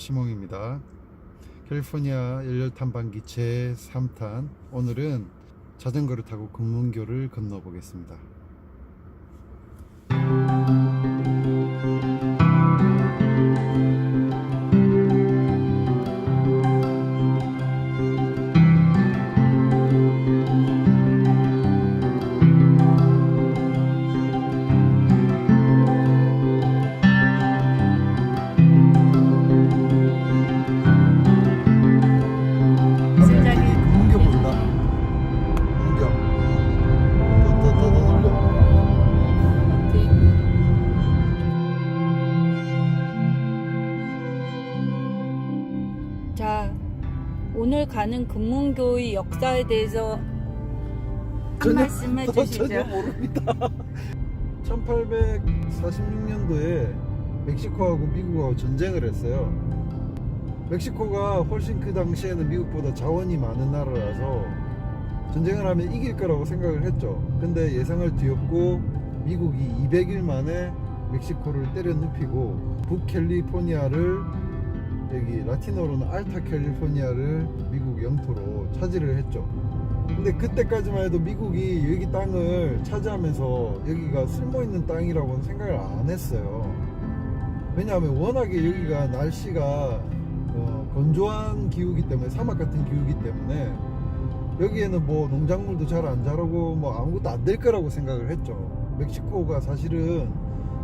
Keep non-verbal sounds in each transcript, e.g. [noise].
시몽입니다. 캘리포니아 열렬 탐방기 제 3탄 오늘은 자전거를 타고 금문교를 건너 보겠습니다. 역사에 대해서 한 말씀 해주시죠. 전혀 모릅니다. [laughs] 1846년도에 멕시코하고 미국하고 전쟁을 했어요. 멕시코가 훨씬 그 당시에는 미국보다 자원이 많은 나라라서 전쟁을 하면 이길 거라고 생각을 했죠. 근데 예상을 뒤엎고 미국이 200일 만에 멕시코를 때려 눕히고 북캘리포니아를 여기 라틴어로는 알타 캘리포니아를 미국 영토로 차지를 했죠. 근데 그때까지만 해도 미국이 여기 땅을 차지하면서 여기가 쓸모 있는 땅이라고는 생각을 안 했어요. 왜냐하면 워낙에 여기가 날씨가 어, 건조한 기후기 때문에 사막 같은 기후기 때문에 여기에는 뭐 농작물도 잘 안 자라고 뭐 아무것도 안 될 거라고 생각을 했죠. 멕시코가 사실은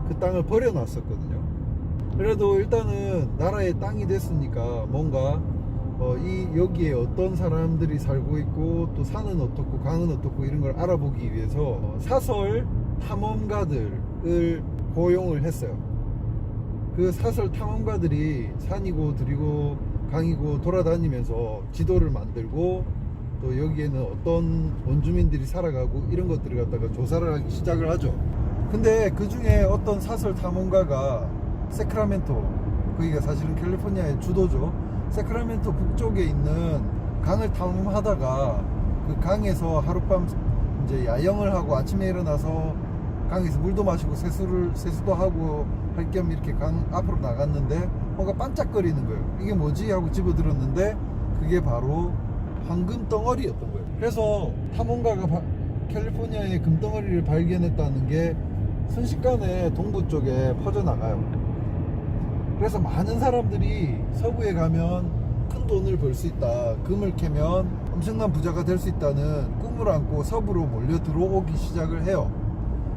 그 땅을 버려놨었거든요. 그래도 일단은 나라의 땅이 됐으니까 뭔가 어, 이 여기에 어떤 사람들이 살고 있고 또 산은 어떻고 강은 어떻고 이런 걸 알아보기 위해서 어, 사설 탐험가들을 고용을 했어요. 그 사설 탐험가들이 산이고 들이고 강이고 돌아다니면서 지도를 만들고 또 여기에는 어떤 원주민들이 살아가고 이런 것들을 갖다가 조사를 하기 시작을 하죠. 근데 그 중에 어떤 사설 탐험가가 세크라멘토 거기가 사실은 캘리포니아의 주도죠. 세크라멘토 북쪽에 있는 강을 탐험하다가 그 강에서 하룻밤 이제 야영을 하고 아침에 일어나서 강에서 물도 마시고 세수를 세수도 하고 할 겸 이렇게 강 앞으로 나갔는데 뭔가 반짝거리는 거예요. 이게 뭐지 하고 집어들었는데 그게 바로 황금 덩어리였던 거예요. 그래서 탐험가가 바- 캘리포니아의 금덩어리를 발견했다는 게 순식간에 동부 쪽에 퍼져나가요. 그래서 많은 사람들이 서부에 가면 큰 돈을 벌 수 있다. 금을 캐면 엄청난 부자가 될 수 있다는 꿈을 안고 서부로 몰려 들어오기 시작을 해요.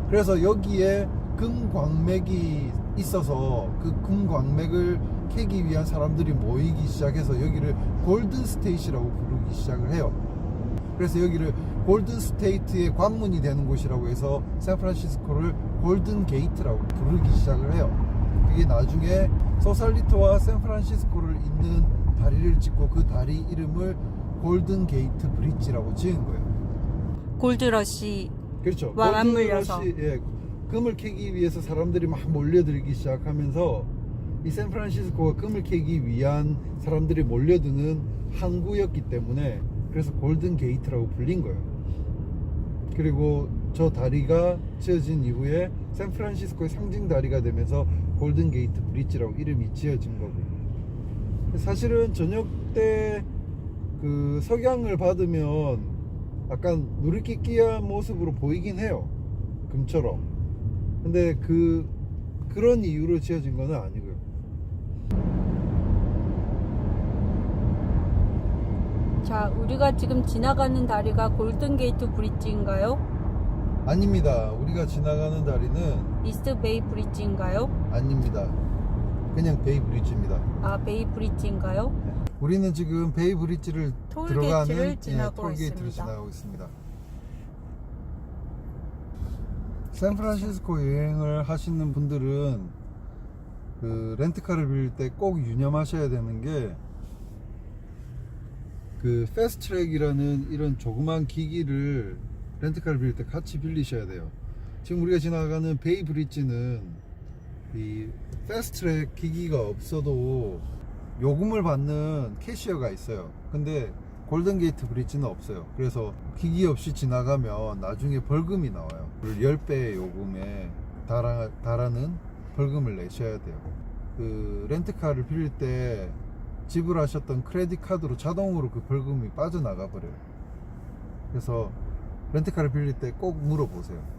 그래서 여기에 금광맥이 있어서 그 금광맥을 캐기 위한 사람들이 모이기 시작해서 여기를 골든 스테이트라고 부르기 시작을 해요. 그래서 여기를 골든 스테이트의 관문이 되는 곳이라고 해서 샌프란시스코를 골든 게이트라고 부르기 시작을 해요. 그게 나중에 소살리토와 샌프란시스코를 잇는 다리를 짓고 그 다리 이름을 골든 게이트 브릿지라고 지은 거예요. 골드러시 그렇죠. 와, 맞물려서. 예, 금을 캐기 위해서 사람들이 막 몰려들기 시작하면서 이 샌프란시스코가 금을 캐기 위한 사람들이 몰려드는 항구였기 때문에 그래서 골든 게이트라고 불린 거예요. 그리고 저 다리가 지어진 이후에 샌프란시스코의 상징 다리가 되면서 골든 게이트 브릿지라고 이름이 지어진 거고. 사실은 저녁 때 그 석양을 받으면 약간 누리끼 끼한 모습으로 보이긴 해요. 금처럼. 근데 그 그런 이유로 지어진 거는 아니고요. 자, 우리가 지금 지나가는 다리가 골든게이트 브릿지인가요? 아닙니다. 우리가 지나가는 다리는 이스트 베이 브릿지인가요? 아닙니다. 그냥 베이 브릿지입니다. 아, 베이 브릿지인가요? 우리는 지금 베이 브릿지를 톨게이트를 들어가는 지나고 톨게이트를 있습니다. 지나가고 있습니다. 샌프란시스코 여행을 하시는 분들은 그 렌트카를 빌릴 때 꼭 유념하셔야 되는 게 그 패스트트랙이라는 이런 조그만 기기를 렌트카를 빌릴 때 같이 빌리셔야 돼요. 지금 우리가 지나가는 베이 브릿지는 이 패스트트랙 기기가 없어도 요금을 받는 캐시어가 있어요. 근데 골든게이트 브릿지는 없어요. 그래서 기기 없이 지나가면 나중에 벌금이 나와요. 10배의 요금에 달하, 달하는 벌금을 내셔야 돼요. 그 렌트카를 빌릴 때 지불하셨던 크레딧 카드로 자동으로 그 벌금이 빠져나가 버려요. 그래서 렌트카를 빌릴 때 꼭 물어보세요.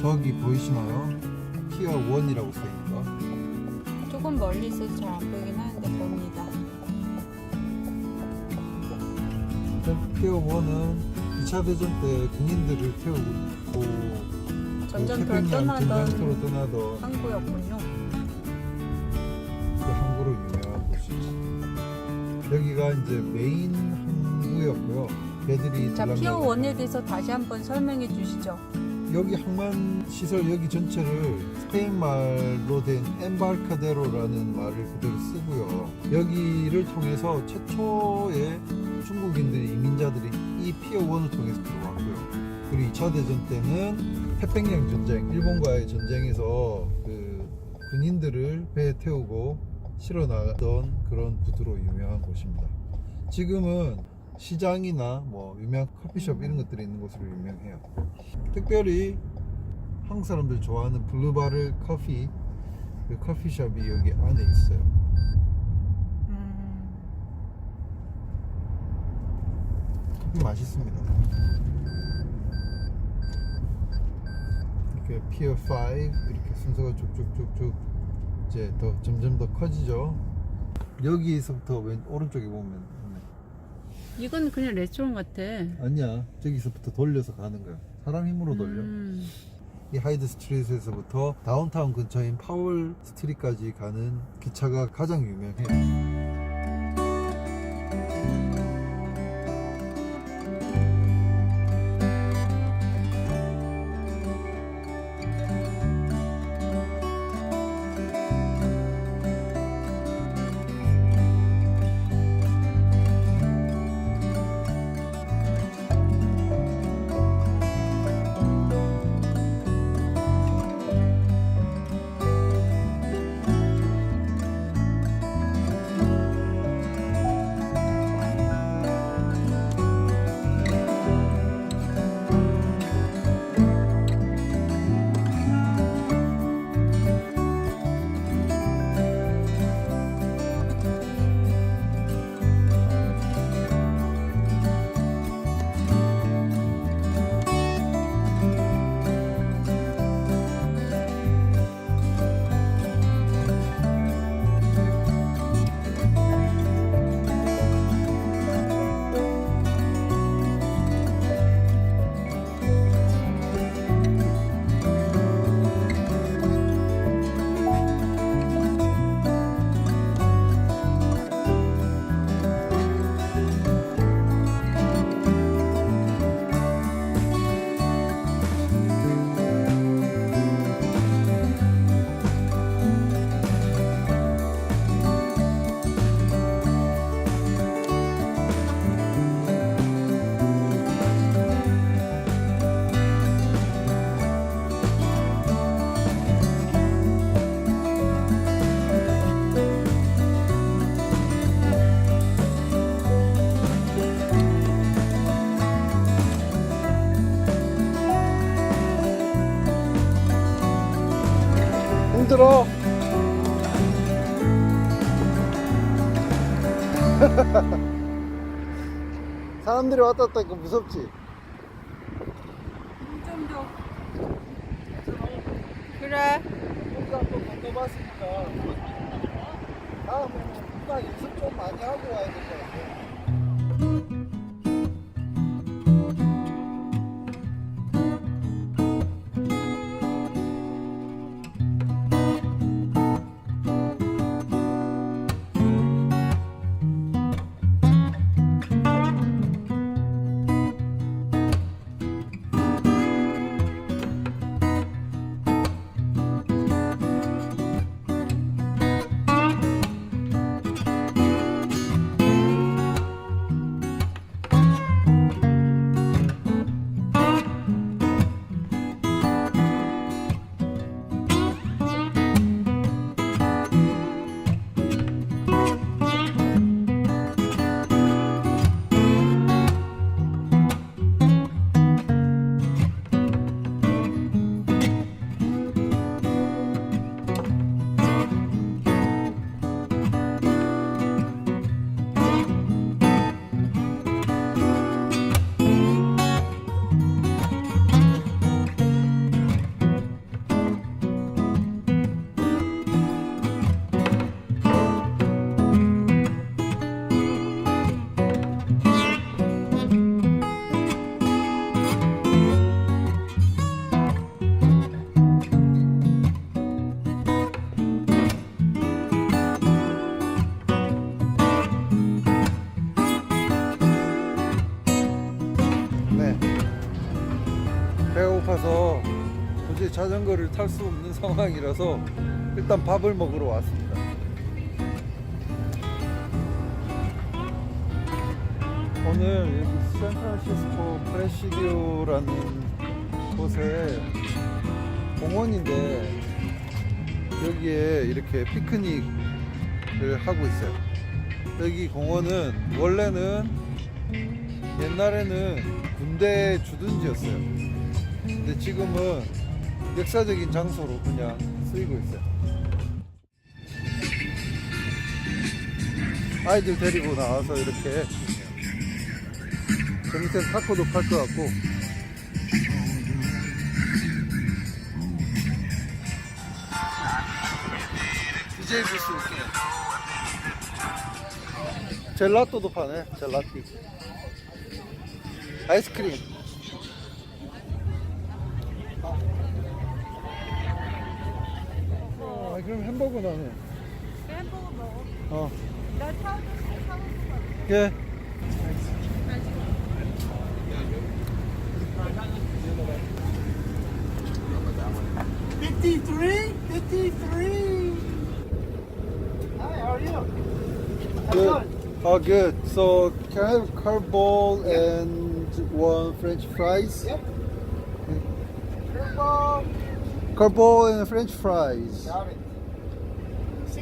저기 보이시나요? 피어 1이라고 써있는 거. 조금 멀리 있어서 잘 안 보이긴 하는데 봅니다. 피어 1은 2차 대전 때 군인들을 태우고 그 전쟁터를 태평양 떠나던 전쟁터로 떠나던 항구였군요. 그 항구로 유명한 곳이죠. 여기가 이제 메인 항구였고요. 배들이 자, 피어 원에 대해서 다시 한번 설명해 주시죠. 여기 항만 시설 여기 전체를 스페인 말로 된 엠바르카데로라는 말을 그대로 쓰고요. 여기를 통해서 최초의 중국인들이 이민자들이 이 피어 원을 통해서 들어왔고요. 그리고 2차 대전 때는 태평양 전쟁, 일본과의 전쟁에서 그 군인들을 배에 태우고 실어 나가던 그런 부두로 유명한 곳입니다. 지금은 시장이나 뭐 유명한 커피숍 이런 것들이 있는 곳으로 유명해요. 특별히 한국 사람들 좋아하는 블루바르 커피 그 커피숍이 여기 안에 있어요. 음, 커피 맛있습니다. 이렇게 피어 5 이렇게 순서가 쭉쭉쭉쭉 이제 더 점점 더 커지죠. 여기서부터 왼 오른쪽에 보면. 이건 그냥 레스토랑 같아. 아니야 저기서부터 돌려서 가는 거야. 사람 힘으로 돌려. 음, 이 하이드 스트리트에서부터 다운타운 근처인 파월 스트리트까지 가는 기차가 가장 유명해 사람들이 왔다 갔다 하니까 무섭지? 좀 더. 그래. 우리가 한번 건너봤으니까 다음에는 누가 연습 좀 많이 하고 와야 될 것 배가 고파서 도저히 자전거를 탈 수 없는 [laughs] 상황이라서 일단 밥을 먹으러 왔습니다. 오늘 여기 샌프란시스코 프레시디오라는 곳에 공원인데 여기에 이렇게 피크닉을 하고 있어요. 여기 공원은 원래는 옛날에는 군대 주둔지였어요. 근데 지금은 역사적인 장소로 그냥 쓰이고 있어요. 아이들 데리고 나와서 이렇게 저 밑에 타코도 팔 것 같고 DJ 부스 있어요. 젤라또도 파네 젤라띠 아이스크림 아 그럼 햄버거 나는 햄버거 먹어. 어 나 사오고 사오고 예. Fifty-three, fifty-three. Hi, how are you? How's it Good. going? Oh, good. So, can I have carb bowl and one French fries? Yep. Curveball. Carb bowl and French fries. Got it.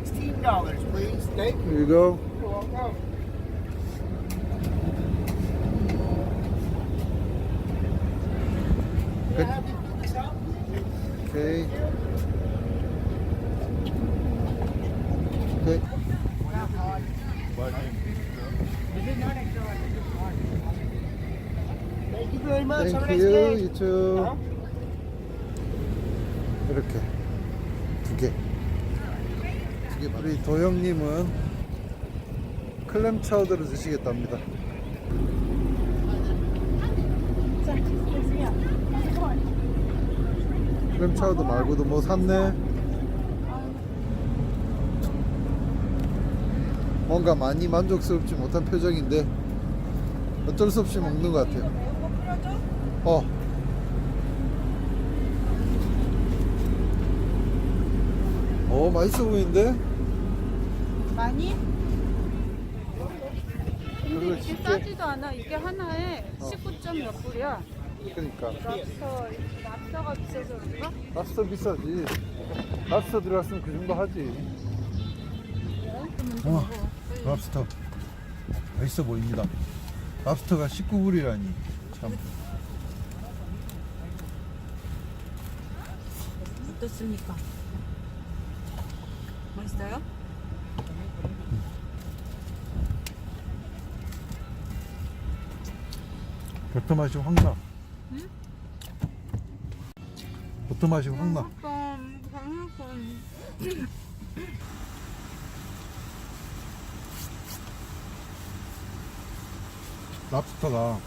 $16, please. Thank you. Here you go. You're welcome. Okay. Okay. Thank you very much. Thank you. You too. 도영님은 클램 차우더를 드시겠답니다. 클램 차우더 말고도 뭐 샀네? 뭔가 많이 만족스럽지 못한 표정인데 어쩔 수 없이 먹는 것 같아요. 어. 어 맛있어 보이는데? 많이? 근데 이게 싸지도 않아. 이게 하나에 어. 19점 몇 불이야. 그러니까 랍스터, 랍스터가 비싸서 그런가? 랍스터 비싸지 랍스터 들어갔으면 그 정도 하지 어. 먹어. 랍스터 맛있어 보입니다 랍스터가 19불이라니 참 어떻습니까? 맛있어요? 버터 맛이 확 나. 응? 버터 맛이 확 나. 랍스터가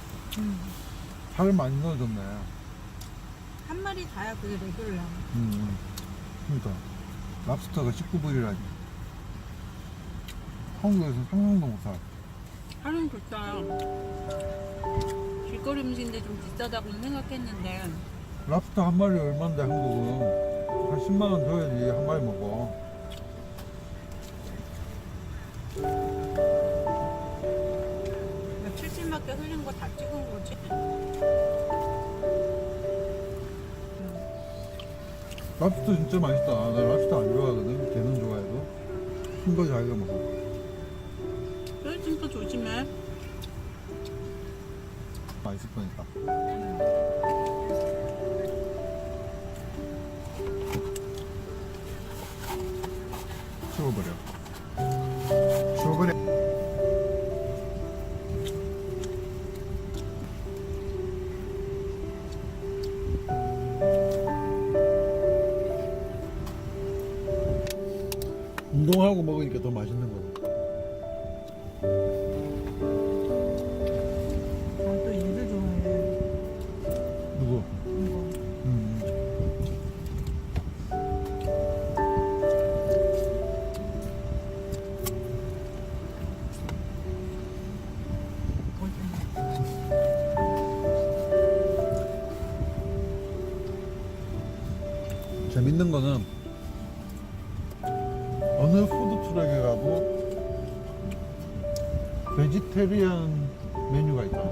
살을 많이 넣어줬네. 한 마리 다야 그게 레귤러. 음, 그러니까 랍스터가 19불이라니. 한국에서 상상도 못할. 할인 좋다. 길거리 음식인데 좀 비싸다고는 생각했는데 랍스터 한 마리 얼마인데 한국은 한 10만 원 줘야지 한 마리 먹어. 칠칠맞게 흘린 거 다 찍은 거지. 랍스터 진짜 맛있다. 나 랍스터 안 좋아하거든. 걔는 좋아해도. 큰 거 자기가 먹어. 뼈찜도 조심해. 맛있을 거니까. 치워버려. 치워버려. 운동하고 먹으니까 더 맛있는 거다. 재밌는 거는 어느 푸드 트럭에 가도 베지테리안 메뉴가 있다.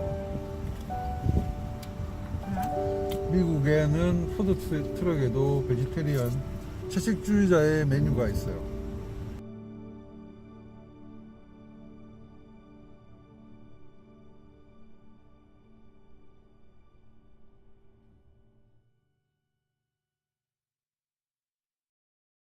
미국에는 푸드 트럭에도 베지테리안 채식주의자의 메뉴가 있어요.